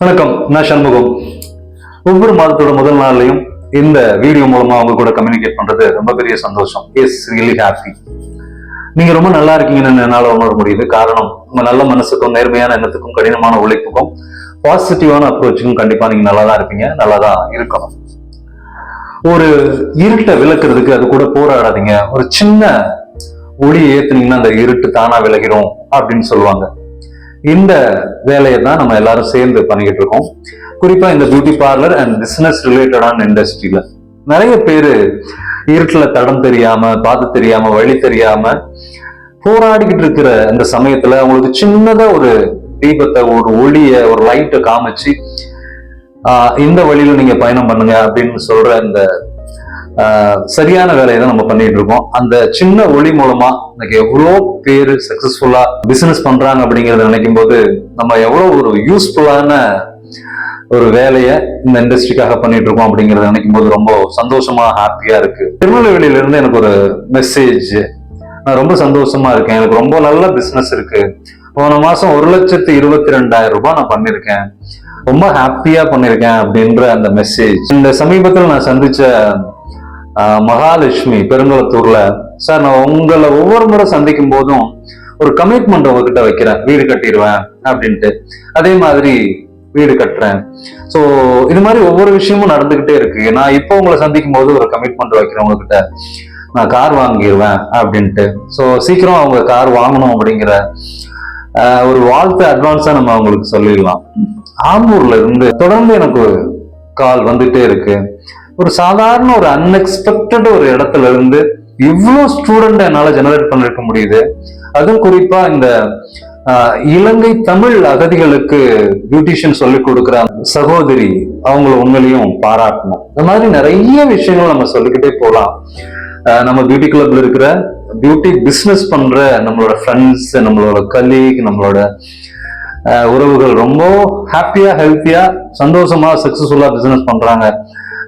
வணக்கம் நான் சண்முகம். ஒவ்வொரு மாதத்தோட முதல் நாள்லயும் இந்த வீடியோ மூலமா அவங்க கூட கம்யூனிகேட் பண்றது ரொம்ப பெரிய சந்தோஷம். இஸ் ரியலி ஹாப்பி நீங்க ரொம்ப நல்லா இருக்கீங்கன்னு என்னால உணர முடியுது. காரணம் உங்க நல்ல மனசுக்கும் நேர்மையான எண்ணத்துக்கும் கடினமான உழைப்புக்கும் பாசிட்டிவான அப்ரோச்சுக்கும் கண்டிப்பா நீங்க நல்லா தான் இருப்பீங்க நல்லா தான் இருக்கணும். ஒரு இருட்டை விளக்குறதுக்கு அது கூட போராடாதீங்க. ஒரு சின்ன ஒளி ஏத்துனீங்கன்னா அந்த இருட்டு தானா விலகிடும் அப்படின்னு சொல்லுவாங்க. இந்த வேலையை தான் நம்ம எல்லாரும் சேர்ந்து பண்ணிக்கிட்டு இருக்கோம். குறிப்பா இந்த பியூட்டி பார்லர் அண்ட் பிசினஸ் ரிலேட்டடான இண்டஸ்ட்ரியில நிறைய பேரு இருட்டுல தடம் தெரியாம பார்த்து தெரியாம வழி தெரியாம போராடிக்கிட்டு இருக்கிற இந்த சமயத்துல அவங்களுக்கு சின்னதா ஒரு தீபத்தை ஒரு ஒளிய ஒரு லைட்டை காமிச்சு ஆஹ் இந்த வழியில நீங்க பயணம் பண்ணுங்க அப்படின்னு சொல்ற இந்த சரியான வேலையை தான் நம்ம பண்ணிட்டு இருக்கோம். அந்த சின்ன ஒளி மூலமா இன்னைக்கு எவ்வளோ பேர் சக்சஸ்ஃபுல்லா பிசினஸ் பண்றாங்க அப்படிங்கறத நினைக்கும் போது நம்ம எவ்வளோ ஒரு யூஸ்ஃபுல்லான ஒரு வேலையை இந்த இண்டஸ்ட்ரிக்காக பண்ணிட்டு இருக்கோம் அப்படிங்கறத நினைக்கும் போது ரொம்ப சந்தோஷமா ஹாப்பியா இருக்கு. திருநெல்வேலியில இருந்து எனக்கு ஒரு மெசேஜ் நான் ரொம்ப சந்தோஷமா இருக்கேன். எனக்கு ரொம்ப நல்ல பிசினஸ் இருக்கு. போன மாசம் ஒரு லட்சத்து இருபத்தி ரெண்டாயிரம் ரூபாய் நான் பண்ணிருக்கேன். ரொம்ப ஹாப்பியா பண்ணிருக்கேன் அப்படின்ற அந்த மெசேஜ் இந்த சமீபத்தில் நான் சந்திச்ச மகாலட்சுமி பெருங்குளத்தூர்ல. சார் நான் உங்களை ஒவ்வொரு முறை சந்திக்கும் போதும் ஒரு கமிட்மெண்ட் உங்ககிட்ட வைக்கிறேன். வீடு கட்டிடுவேன் அப்படின்ட்டு. அதே மாதிரி வீடு கட்டுறேன். ஸோ இது மாதிரி ஒவ்வொரு விஷயமும் நடந்துகிட்டே இருக்கு. நான் இப்போ உங்களை சந்திக்கும் போது ஒரு கமிட்மெண்ட் வைக்கிறேன் உங்ககிட்ட. நான் கார் வாங்கிடுவேன் அப்படின்ட்டு. ஸோ சீக்கிரம் அவங்க கார் வாங்கணும் அப்படிங்கிற ஒரு வாழ்த்து அட்வான்ஸா நம்ம அவங்களுக்கு சொல்லிடலாம். ஆம்பூர்ல இருந்து தொடர்ந்து எனக்கு கால் வந்துட்டே இருக்கு. ஒரு சாதாரண ஒரு அன்எக்ஸ்பெக்டட் ஒரு இடத்துல இருந்து இவ்வளோ ஸ்டூடெண்ட் என்னால ஜெனரேட் பண்ணிருக்க முடியுது. அதுவும் குறிப்பா இந்த ஆஹ், இலங்கை தமிழ் அகதிகளுக்கு பியூட்டிஷியன் சொல்லி கொடுக்குற சகோதரி அவங்கள உண்மையிலையும் பாராட்டணும். இந்த மாதிரி நிறைய விஷயங்கள் நம்ம சொல்லிக்கிட்டே போகலாம். ஆஹ், நம்ம பியூட்டி கிளப்ல இருக்கிற பியூட்டி பிசினஸ் பண்ற நம்மளோட ஃப்ரெண்ட்ஸ் நம்மளோட கலீக் நம்மளோட உறவுகள் ரொம்ப ஹாப்பியா ஹெல்த்தியா சந்தோஷமா சக்சஸ்ஃபுல்லா பிசினஸ் பண்றாங்க.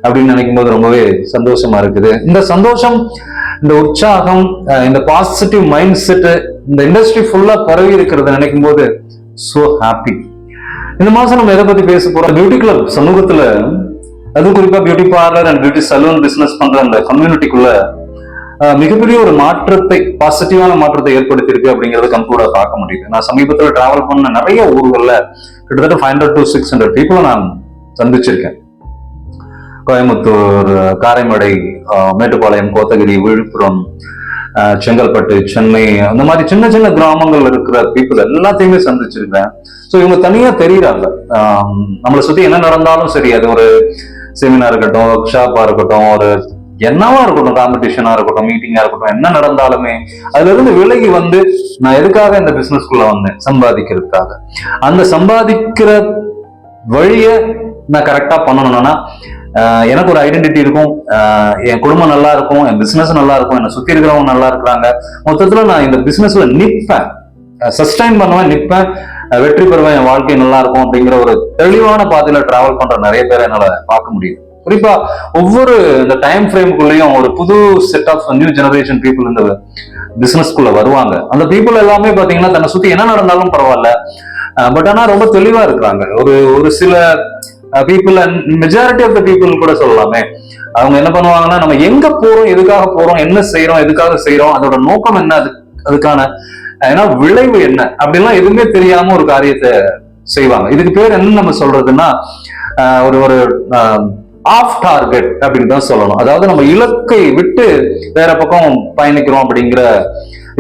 அப்படின்னு நினைக்கும் போது ரொம்பவே சந்தோஷமா இருக்குது. இந்த சந்தோஷம் இந்த உற்சாகம் இந்த பாசிட்டிவ் மைண்ட் செட் இந்த இண்டஸ்ட்ரி ஃபுல்லா பரவி இருக்கிறத நினைக்கும் போது சோ ஹாப்பி இந்த மாசம் நம்ம எதை பத்தி பேச போறோம்? பியூட்டி கிளப் சமூகத்துல அதுவும் குறிப்பா beauty parlour and beauty salon business பண்ற அந்த கம்யூனிட்டிக்குள்ள அஹ் மிகப்பெரிய ஒரு மாற்றத்தை பாசிட்டிவான மாற்றத்தை ஏற்படுத்தியிருக்கு அப்படிங்கறத கண்கூட பார்க்க முடியுது. நான் சமீபத்துல டிராவல் பண்ண நிறைய ஊர்கள்ல கிட்டத்தட்ட five hundred to six hundred பீப்புளை நான் சந்திச்சிருக்கேன். கோயம்புத்தூர் காரைமடை மேட்டுப்பாளையம் கோத்தகிரி விழுப்புரம் அஹ், செங்கல்பட்டு சென்னை அந்த மாதிரி சின்ன சின்ன கிராமங்கள்ல இருக்கிற பீப்புள் எல்லாத்தையுமே சந்திச்சிருக்கேன் ஸோ இவங்க தனியா தெரியுறாங்க. நம்மளை சுத்தி என்ன நடந்தாலும் சரி அது ஒரு செமினார் இருக்கட்டும் ஒர்க் ஷாப்பா இருக்கட்டும் ஒரு என்னவா இருக்கட்டும் காம்படிஷனா இருக்கட்டும் மீட்டிங்கா இருக்கட்டும் என்ன நடந்தாலுமே அதுல இருந்து விலகி வந்து நான் எதுக்காக இந்த பிசினஸ்குள்ள வந்தேன்? சம்பாதிக்கிறதுக்காக. அந்த சம்பாதிக்கிற வழிய நான் கரெக்டா பண்ணணும்னா எனக்கு ஒரு ஐடென்டிட்டி இருக்கும். ஆஹ் என் குடும்பம் நல்லா இருக்கும் என் பிசினஸ் நல்லா இருக்கும் என்னை சுத்தி இருக்கிறவங்க நல்லா இருக்கிறாங்க. மொத்தத்துல நான் இந்த பிசினஸ்ல நிற்பேன் சஸ்டைன் பண்ணுவேன் நிற்பேன் வெற்றி பெறுவேன் என் வாழ்க்கை நல்லா இருக்கும் அப்படிங்கிற ஒரு தெளிவான பாதையில டிராவல் பண்ற நிறைய பேரை என்னால பார்க்க முடியுது. குறிப்பா ஒவ்வொரு இந்த டைம் ஃப்ரேம்குள்ளேயும் ஒரு புது set of new generation people இந்த பிசினஸ்க்குள்ள வருவாங்க. அந்த பீப்புள் எல்லாமே பாத்தீங்கன்னா தன்னை சுத்தி என்ன நடந்தாலும் பரவாயில்ல. பட் ஆனா ரொம்ப தெளிவா இருக்கிறாங்க. ஒரு ஒரு சில people and majority of the people கூட சொல்லலாமே. அவங்க என்ன பண்ணுவாங்கன்னா நம்ம எங்க போறோம் எதுக்காக போறோம் என்ன செய்யறோம் எதுக்காக செய்யறோம் அதோட நோக்கம் என்ன அது அதுக்கான ஏன்னா விளைவு என்ன அப்படிலாம் எதுவுமே தெரியாம ஒரு காரியத்தை செய்வாங்க. இதுக்கு பேர் என்ன நம்ம சொல்றதுன்னா ஒரு ஒரு ஆஃப் டார்கெட் அப்படின்னு தான் சொல்லணும். அதாவது நம்ம இலக்கை விட்டு வேற பக்கம் பயணிக்கிறோம் அப்படிங்கிற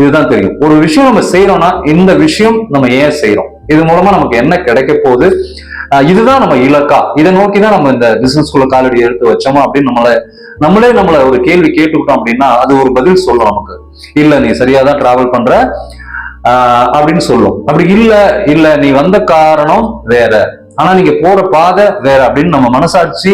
இதுதான் தெரியும். ஒரு விஷயம் நம்ம செய்யறோம்னா இந்த விஷயம் நம்ம ஏன் செய்யறோம் இது மூலமா நமக்கு என்ன கிடைக்க போகுது? இதுதான் நம்ம இலக்கா. இதை நோக்கி தான் நம்ம இந்த பிசினஸ்குள்ள காலடி எடுத்து வச்சோமா அப்படின்னு நம்மள நம்மளே நம்மள ஒரு கேள்வி கேட்டுக்கிட்டோம் அப்படின்னா அது ஒரு பதில் சொல்லும் நமக்கு. இல்ல நீ சரியா தான் டிராவல் பண்ற ஆஹ் அப்படின்னு சொல்லும். அப்படி இல்ல இல்ல நீ வந்த காரணம் வேற. ஆனா நீங்க போற பாதை வேற அப்படின்னு நம்ம மனசாட்சி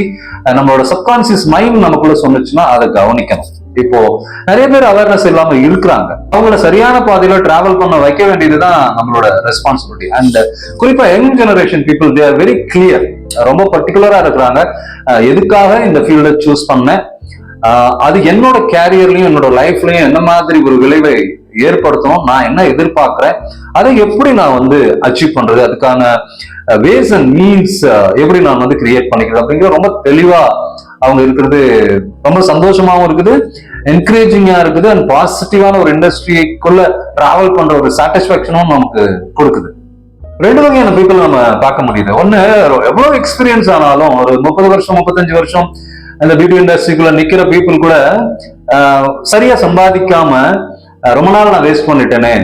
நம்மளோட சப்கான்சியஸ் மைண்ட் நமக்குள்ள சொன்னுச்சுன்னா அதை கவனிக்கணும். இப்போ நிறைய பேர் அவேர்னஸ் இல்லாம இருக்கிறாங்க. அவங்கள சரியான பாதையில டிராவல் பண்ண வைக்க வேண்டியதுதான் நம்மளோட ரெஸ்பான்சிபிலிட்டி அண்ட் குறிப்பா young generation people they are very clear ரொம்ப பர்டிகுலரா இருக்கிறாங்க. எதுக்காக இந்த ஃபீல்டை சூஸ் பண்ணேன்? ஆஹ் அது என்னோட கேரியர்லயும் என்னோட லைஃப்லயும் என்ன மாதிரி ஒரு விளைவை ஏற்படுத்தணும்? நான் என்ன எதிர்பார்க்கிறேன்? அதை எப்படி நான் வந்து அச்சீவ் பண்றது? அதுக்கான வேஸ் அண்ட் மீன்ஸ் எப்படி நான் வந்து கிரியேட் பண்ணிக்கிறது அப்படிங்கிறது ரொம்ப தெளிவா அவங்க இருக்கிறது ரொம்ப சந்தோஷமாவும் இருக்குது என்கரேஜிங்கா இருக்குது அண்ட் பாசிட்டிவான ஒரு இண்டஸ்ட்ரிக்குள்ள டிராவல் பண்ற ஒரு சாட்டிஸ்பாக்சனும் நமக்கு கொடுக்குது. ரெண்டு வகையான பீப்புள் நம்ம பார்க்க முடியுது. ஒன்னு எவ்வளவு எக்ஸ்பீரியன்ஸ் ஆனாலும் ஒரு முப்பது வருஷம் முப்பத்தஞ்சு வருஷம் அந்த பியூட்டி இண்டஸ்ட்ரிக்குள்ள நிக்கிற பீப்புள் கூட சரியா சம்பாதிக்காம ரொம்ப நாள் நான் வேஸ்ட் பண்ணிட்டேனே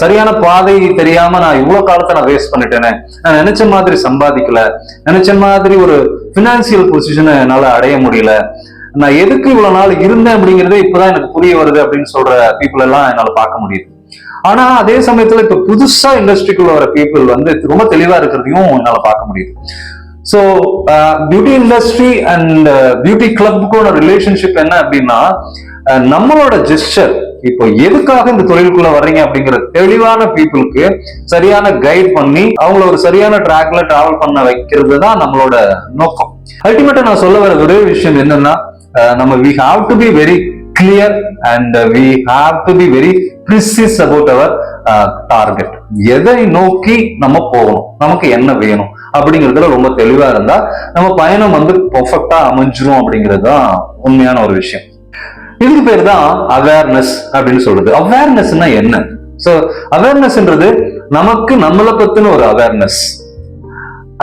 சரியான பாதை தெரியாம நான் இவ்வளவு காலத்தை நான் வேஸ்ட் பண்ணிட்டேனே. நான் நினைச்ச மாதிரி சம்பாதிக்கல. நினைச்ச மாதிரி ஒரு பினான்சியல் பொசிஷனை என்னால அடைய முடியல. நான் எதுக்கு இவ்வளவு நாள் இருந்தேன் அப்படிங்கறதே இப்பதான் எனக்கு புரிய வருது அப்படின்னு சொல்ற பீப்புள் எல்லாம் என்னால பார்க்க முடியுது. ஆனா அதே சமயத்துல இப்ப புதுசா இண்டஸ்ட்ரிக்குள்ள வர பீப்புள் வந்து ரொம்ப தெளிவா இருக்கிறதையும் என்னால பார்க்க முடியுது. So beauty industry and beauty கிளப்புக்கோட relationship என்ன அப்படின்னா நம்மளோட ஜெஸ்டர் இப்போ எதுக்காக இந்த தொழிலுக்குள்ள வர்றீங்க அப்படிங்கிற தெளிவான பீப்புளுக்கு சரியான கைட் பண்ணி அவங்கள ஒரு சரியான ட்ராக்ல டிராவல் பண்ண வைக்கிறது தான் நம்மளோட நோக்கம். அல்டிமேட்டா நான் சொல்ல வர ஒரே விஷயம் என்னன்னா நம்ம we have to be very clear and we have to be very precise about our target எதை நோக்கி நம்ம போகணும்? நமக்கு என்ன வேணும்? அப்படிங்கிறதுல ரொம்ப தெளிவா இருந்தா நம்ம பயணம் வந்து பர்ஃபெக்டா அமைஞ்சிரும் அப்படிங்கிறது தான் உண்மையான ஒரு விஷயம். இதுக்கு பேர் தான் அவேர்னஸ் அப்படின்னு சொல்றது. அவேர்னஸ்னா என்ன? ஸோ அவேர்னஸ்ன்றது நமக்கு நம்மளை பத்தின ஒரு அவேர்னஸ்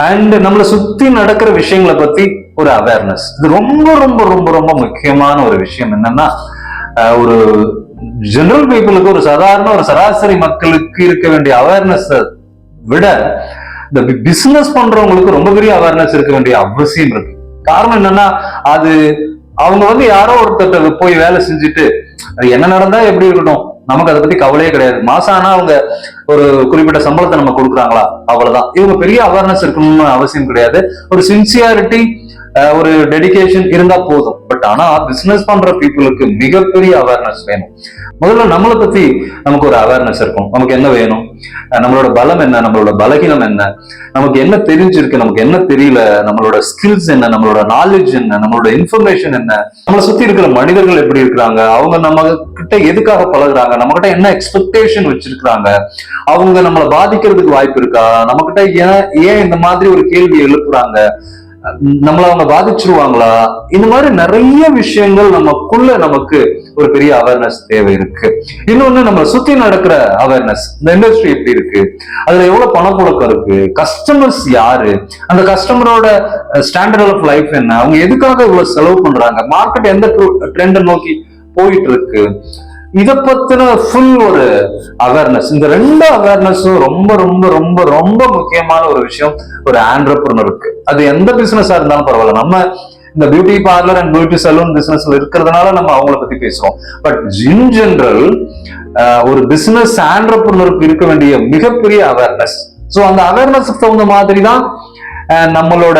அண்ட் நம்மளை சுத்தி நடக்கிற விஷயங்களை பத்தி ஒரு அவேர்னஸ் இது ரொம்ப ரொம்ப ரொம்ப ரொம்ப முக்கியமான ஒரு விஷயம் என்னன்னா ஒரு ஜெனரல் பீப்புளுக்கு ஒரு சாதாரண ஒரு சராசரி மக்களுக்கு இருக்க வேண்டிய அவேர்னஸ் விட இந்த பிசினஸ் பண்றவங்களுக்கு ரொம்ப பெரிய அவேர்னஸ் இருக்க வேண்டிய அவசியம் இருக்கு. காரணம் என்னன்னா அது அவங்க வந்து யாரோ ஒருத்தர் போய் வேலை செஞ்சுட்டு அது என்ன நடந்தா எப்படி இருக்கட்டும்? நமக்கு அதை பத்தி கவலையே கிடையாது. மாசம் ஆனா அவங்க ஒரு குறிப்பிட்ட சம்பளத்தை நம்ம கொடுக்குறாங்களா? அவ்வளவுதான். இவங்க பெரிய அவேர்னஸ் இருக்கணும்னு அவசியம் கிடையாது. ஒரு சின்சியாரிட்டி ஒரு டெடிகேஷன் இருந்தா போதும். பட் ஆனா பிசினஸ் பண்ற பீப்புளுக்கு மிகப்பெரிய அவேர்னஸ் வேணும். முதல்ல நம்மளை பத்தி நமக்கு ஒரு அவேர்னஸ் இருக்கும். நமக்கு என்ன வேணும்? நம்மளோட பலம் என்ன? நம்மளோட பலகீனம் என்ன? நமக்கு என்ன தெரிஞ்சிருக்கு? நமக்கு என்ன தெரியல? நம்மளோட ஸ்கில்ஸ் என்ன? நம்மளோட நாலேஜ் என்ன? நம்மளோட இன்ஃபர்மேஷன் என்ன? நம்மளை சுத்தி இருக்கிற மனிதர்கள் எப்படி இருக்கிறாங்க? அவங்க நம்ம கிட்ட எதுக்காக பழகுறாங்க? நம்ம கிட்ட என்ன எக்ஸ்பெக்டேஷன் வச்சிருக்கிறாங்க? அவங்க நம்மளை பாதிக்கிறதுக்கு வாய்ப்பு இருக்கா? நம்ம கிட்ட ஏன் ஏன் இந்த மாதிரி ஒரு கேள்வி எழுப்புறாங்க? நம்மள அவங்க பாதிச்சிருவாங்களா? இந்த மாதிரி நிறைய விஷயங்கள் நமக்குள்ள நமக்கு ஒரு பெரிய அவேர்னஸ் தேவை இருக்கு. இன்னொன்னு நம்ம சுத்தி நடக்கிற அவேர்னஸ் இந்த இண்டஸ்ட்ரி எப்படி இருக்கு? அதுல எவ்வளவு பணப்புழக்கம் இருக்கு? கஸ்டமர்ஸ் யாரு? அந்த கஸ்டமரோட ஸ்டாண்டர்ட் ஆஃப் லைஃப் என்ன? அவங்க எதுக்காக இவ்வளவு செலவு பண்றாங்க? மார்க்கெட் எந்த ட்ரெண்டை நோக்கி போயிட்டு இருக்கு? இத பத்தின ஃபுல் ஒரு அவேர்னஸ் இந்த ரெண்டு அவேர்னஸும் ரொம்ப ரொம்ப ரொம்ப ரொம்ப முக்கியமான ஒரு விஷயம் ஒரு ஆண்டர்பிரினருக்கு அது எந்த பிசினஸா இருந்தாலும் பரவாயில்ல. நம்ம இந்த beauty parlour and beauty salon பிசினஸ்ல இருக்கிறதுனால நம்ம அவங்கள பத்தி பேசுறோம். பட் இன் ஜென்ரல் ஒரு பிசினஸ் ஆண்டர்பிரினருக்கு இருக்க வேண்டிய மிகப்பெரிய அவேர்னஸ் ஸோ அந்த அவேர்னஸ் தகுந்த மாதிரி தான் நம்மளோட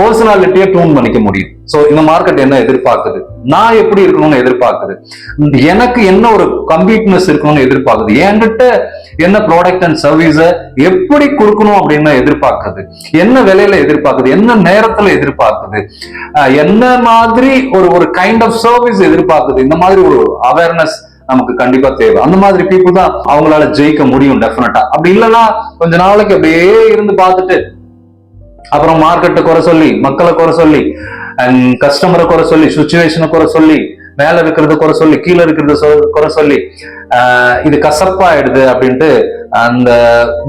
பர்சனாலிட்டியை டூன் பண்ணிக்க முடியும். ஸோ இந்த மார்க்கெட் என்ன எதிர்பார்க்குது? நான் எப்படி இருக்கணும்னு எதிர்பார்க்குது? எனக்கு என்ன ஒரு கம்ப்ளீட்னஸ் இருக்கணும்னு எதிர்பார்க்குது? என்கிட்ட என்ன ப்ராடக்ட் அண்ட் சர்வீஸை எப்படி கொடுக்கணும் அப்படின்னு எதிர்பார்க்குது? என்ன விலையில எதிர்பார்க்குது? என்ன நேரத்துல எதிர்பார்க்குது? என்ன மாதிரி ஒரு ஒரு கைண்ட் ஆஃப் சர்வீஸ் எதிர்பார்க்குது? இந்த மாதிரி ஒரு அவேர்னஸ் நமக்கு கண்டிப்பா தேவை. அந்த மாதிரி பீப்புள் தான் அவங்களால ஜெயிக்க முடியும் டெஃபினட்டா அப்படி இல்லைன்னா கொஞ்ச நாளைக்கு அப்படியே இருந்து பார்த்துட்டு அப்புறம் மார்க்கெட்டை குறை சொல்லி மக்களை குறை சொல்லி கஸ்டமரை குறை சொல்லி சுச்சுவேஷனை குறை சொல்லி மேல இருக்கிறத குறை சொல்லி கீழே இருக்கிறத குறை சொல்லி ஆஹ் இது கசப்பாயிடுது அப்படின்ட்டு அந்த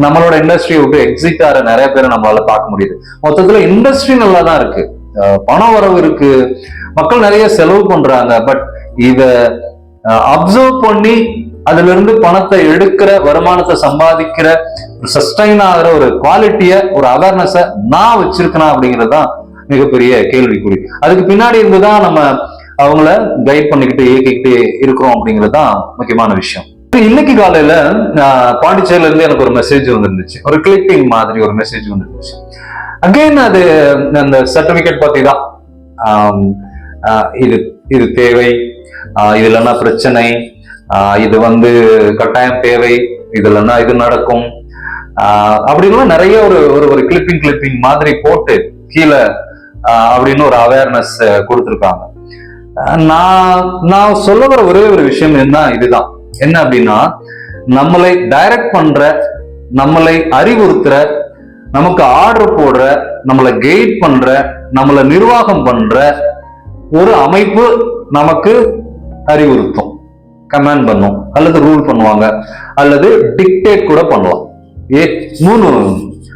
நம்மளோட இண்டஸ்ட்ரியை விட்டு எக்ஸிட் ஆகிற நிறைய பேரை நம்மளால பார்க்க முடியுது. மொத்தத்துல இண்டஸ்ட்ரி நல்லா தான் இருக்கு பண வரவு இருக்கு. மக்கள் நிறைய செலவு பண்றாங்க. பட் இத அப்சர்வ் பண்ணி அதுல இருந்து பணத்தை எடுக்கிற வருமானத்தை சம்பாதிக்கிற சஸ்டைன் ஆகிற ஒரு குவாலிட்டிய ஒரு அவேர்னஸ நான் வச்சிருக்கணும் அப்படிங்கிறது தான் மிகப்பெரிய கேள்விக்குறி. அதுக்கு பின்னாடி இருந்துதான் நம்ம அவங்கள கைட் பண்ணிக்கிட்டு இயக்கிக்கிட்டு இருக்கிறோம் அப்படிங்கிறது தான் முக்கியமான விஷயம். இன்னைக்கு காலையில பாண்டிச்சேரியில இருந்து எனக்கு ஒரு மெசேஜ் வந்துருந்துச்சு. ஒரு கிளிப்பிங் மாதிரி ஒரு மெசேஜ் வந்துருந்துச்சு. அகைன் அது அந்த சர்டிபிகேட் பத்தி தான் இது இது தேவை. இது இல்லைன்னா பிரச்சனை. இது வந்து கட்டாயம் தேவை இதுலன்னா இது நடக்கும். ஆஹ், அப்படின்லாம் நிறைய ஒரு ஒரு ஒரு கிளிப்பிங் கிளிப்பிங் மாதிரி போட்டு கீழே அப்படின்னு ஒரு அவேர்னஸ் கொடுத்துருக்காங்க. நான் நான் சொல்ல வர ஒரே ஒரு விஷயம் என்ன இதுதான். என்ன அப்படின்னா நம்மளை டைரக்ட் பண்ற நம்மளை அறிவுறுத்துற நமக்கு ஆர்டர் போடுற நம்மளை கைட் பண்ற நம்மளை நிர்வாகம் பண்ற ஒரு அமைப்பு நமக்கு அறிவுறுத்தும். கமாண்ட் பண்ணும் அல்லது ரூல் பண்ணுவாங்க அல்லது டிக்டேட் கூட பண்ணலாம். ஏ மூணு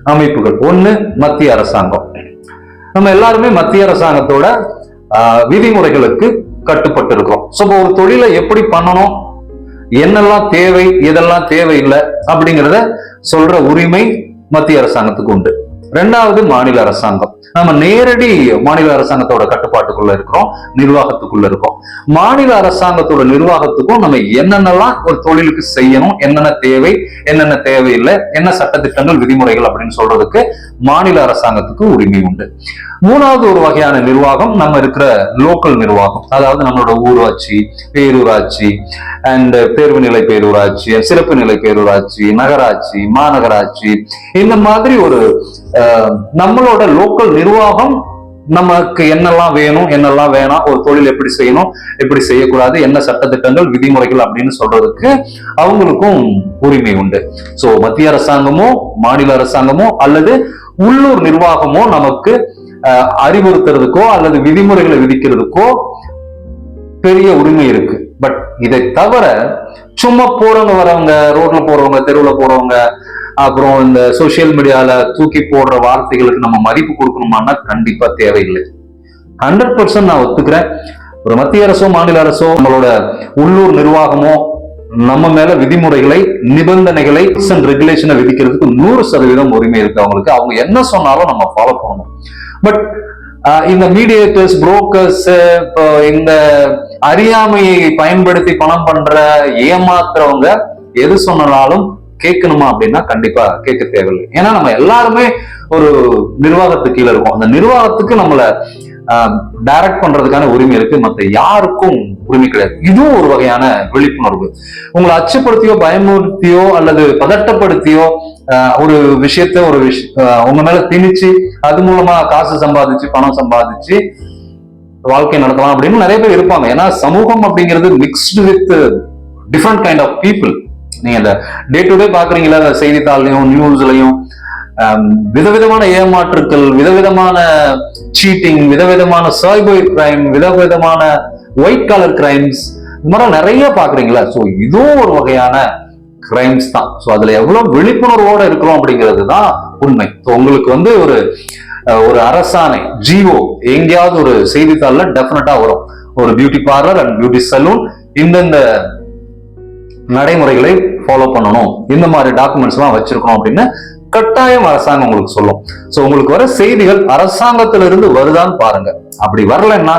அமைப்புகள். ஒண்ணு மத்திய அரசாங்கம். நம்ம எல்லாருமே மத்திய அரசாங்கத்தோட ஆஹ், விதிமுறைகளுக்கு கட்டுப்பட்டு இருக்கிறோம் ஸோ ஒரு தொழிலை எப்படி பண்ணணும்? என்னெல்லாம் தேவை எதெல்லாம் தேவையில்லை அப்படிங்கிறத சொல்ற உரிமை மத்திய அரசாங்கத்துக்கு உண்டு. ரெண்டாவது மாநில அரசாங்கம். நம்ம நேரடி மாநில அரசாங்கத்தோட கட்டுப்பாட்டுக்குள்ள இருக்கிறோம் நிர்வாகத்துக்குள்ள இருக்கோம். மாநில அரசாங்கத்தோட நிர்வாகத்துக்கும் நம்ம என்னென்னலாம் ஒரு தொழிலுக்கு செய்யணும் என்னென்ன தேவை என்னென்ன தேவையில்லை என்ன சட்டத்திட்டங்கள் விதிமுறைகள் அப்படின்னு சொல்றதுக்கு மாநில அரசாங்கத்துக்கு உரிமை உண்டு. மூணாவது ஒரு வகையான நிர்வாகம் நம்ம இருக்கிற லோக்கல் நிர்வாகம். அதாவது நம்மளோட ஊராட்சி பேரூராட்சி அண்ட் தேர்வு நிலை பேரூராட்சி சிறப்பு நிலை பேரூராட்சி நகராட்சி மாநகராட்சி இந்த மாதிரி ஒரு நம்மளோட லோக்கல் நிர்வாகம் நமக்கு என்னெல்லாம் வேணும் என்னெல்லாம் வேணாம் ஒரு தொழில் எப்படி செய்யணும் எப்படி செய்யக்கூடாது என்ன சட்டத்திட்டங்கள் விதிமுறைகள் அப்படின்னு சொல்றதுக்கு அவங்களுக்கும் உரிமை உண்டு. சோ மத்திய அரசாங்கமோ மாநில அரசாங்கமோ அல்லது உள்ளூர் நிர்வாகமோ நமக்கு அஹ், அறிவுறுத்துறதுக்கோ அல்லது விதிமுறைகளை விதிக்கிறதுக்கோ பெரிய உரிமை இருக்கு. பட் இதை தவிர சும்மா போறவங்க வரவங்க ரோட்ல போறவங்க தெருவுல போறவங்க அப்புறம் இந்த சோசியல் மீடியால தூக்கி போடுற வார்த்தைகளுக்கு நம்ம மதிப்பு கொடுக்கணுமான்னா கண்டிப்பா தேவையில்லை. ஹண்ட்ரட் பர்சன்ட் நான் ஒத்துக்கிறேன். ஒரு மத்திய அரசோ மாநில அரசோ நம்மளோட உள்ளூர் நிர்வாகமோ நம்ம மேல விதிமுறைகளை நிபந்தனைகளை ரெகுலேஷனை விதிக்கிறதுக்கு நூறு சதவீதம் உரிமை இருக்கு அவங்களுக்கு. அவங்க என்ன சொன்னாலும் நம்ம ஃபாலோ பண்ணணும். பட் இந்த மீடியேட்டர்ஸ் புரோக்கர்ஸ் இப்போ இந்த அறியாமையை பயன்படுத்தி பணம் பண்ற ஏமாத்துறவங்க எது சொன்னாலும் கேட்கணுமா அப்படின்னா கண்டிப்பா கேட்க தேவையில்லை. ஏன்னா நம்ம எல்லாருமே ஒரு நிர்வாகத்துக்கு கீழே இருக்கோம். அந்த நிர்வாகத்துக்கு நம்மள டைரக்ட் பண்றதுக்கான உரிமை இருக்கு. மற்ற யாருக்கும் உரிமை கிடையாது. இதுவும் ஒரு வகையான விழிப்புணர்வு. உங்களை அச்சுப்படுத்தியோ பயமுறுத்தியோ அல்லது பதட்டப்படுத்தியோ ஒரு விஷயத்த ஒரு விஷ உங்க மேல திணிச்சு அது மூலமா காசு சம்பாதிச்சு பணம் சம்பாதிச்சு வாழ்க்கை நடத்தலாம் அப்படின்னு நிறைய பேர் இருப்பாங்க. ஏன்னா சமூகம் அப்படிங்கிறது mixed with different kind of people நீங்க இந்த டே டு டே பாக்குறீங்களா அந்த செய்தித்தாள்லயும் நியூஸ்லயும் விதவிதமான ஏமாற்றுக்கள் விதவிதமான சீட்டிங் விதவிதமான சைபர் கிரைம் விதவிதமான ஒயிட் கலர் கிரைம்ஸ் இந்த மாதிரி நிறைய பாக்குறீங்களா ஸோ இதுவும் ஒரு வகையான கிரைம்ஸ் தான். ஸோ அதுல எவ்வளவு விழிப்புணர்வோட இருக்கிறோம் அப்படிங்கிறது தான் உண்மை. ஸோ உங்களுக்கு வந்து ஒரு ஒரு அரசாணை ஜிஓ எங்கேயாவது ஒரு செய்தித்தாளில் டெஃபினட்டா வரும். ஒரு beauty parlour and beauty salon இந்தந்த நடைமுறைகளை ஃபாலோ பண்ணணும். இந்த மாதிரி டாக்குமெண்ட்ஸ் எல்லாம் வச்சிருக்கணும் அப்படின்னு கட்டாயம் அரசாங்கம் உங்களுக்கு சொல்லும். சோ உங்களுக்கு வர செய்திகள் அரசாங்கத்திலிருந்து வருதான்னு பாருங்க. அப்படி வரலைன்னா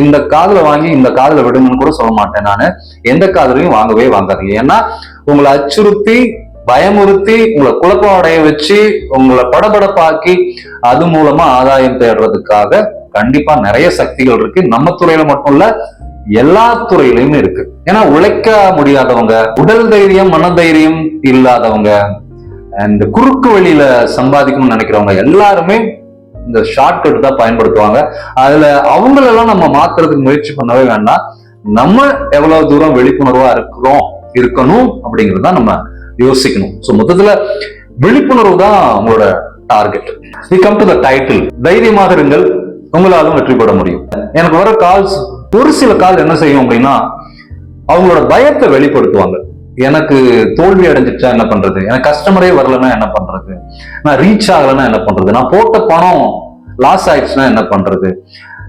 இந்த காதுல வாங்கி இந்த காதுல விடுங்கன்னு கூட சொல்ல மாட்டேன் நானு. எந்த காதலையும் வாங்கவே வாங்காதீங்க. ஏன்னா உங்களை அச்சுறுத்தி பயமுறுத்தி உங்களை குழப்பம் அடைய வச்சு உங்களை படபடப்பாக்கி அது மூலமா ஆதாயம் தேடுறதுக்காக கண்டிப்பா நிறைய சக்திகள் இருக்கு. நம்ம துறையில மட்டும் இல்ல எல்லா துறையிலுமே இருக்கு. ஏன்னா உழைக்க முடியாதவங்க உடல் தைரியம் மனதைரியம் இல்லாதவங்க அண்ட் குறுக்கு வழியில சம்பாதிக்கணும்னு நினைக்கிறவங்க எல்லாருமே இந்த ஷார்ட்கட் தான் பயன்படுத்துவாங்க. அதுல அவங்களெல்லாம் நம்ம மாத்துறதுக்கு முயற்சி பண்ணவே வேண்டாம். நம்ம எவ்வளவு தூரம் விழிப்புணர்வா இருக்கிறோம் இருக்கணும் அப்படிங்கறத நம்ம யோசிக்கணும். ஸோ மொத்தத்துல விழிப்புணர்வு தான் உங்களோட target we come to the title தைரியமாக இருங்கள். உங்களாலும் வெற்றி பெற முடியும். எனக்கு வர கால்ஸ் ஒரு சில கால் என்ன செய்யும் அப்படின்னா அவங்களோட பயத்தை வெளிப்படுத்துவாங்க. எனக்கு தோல்வி அடைஞ்சிருச்சா என்ன பண்றது? எனக்கு கஸ்டமரே வரலன்னா என்ன பண்றது? நான் ரீச் ஆகலைன்னா என்ன பண்றது? நான் போட்ட பணம் லாஸ் ஆயிடுச்சுன்னா என்ன பண்றது?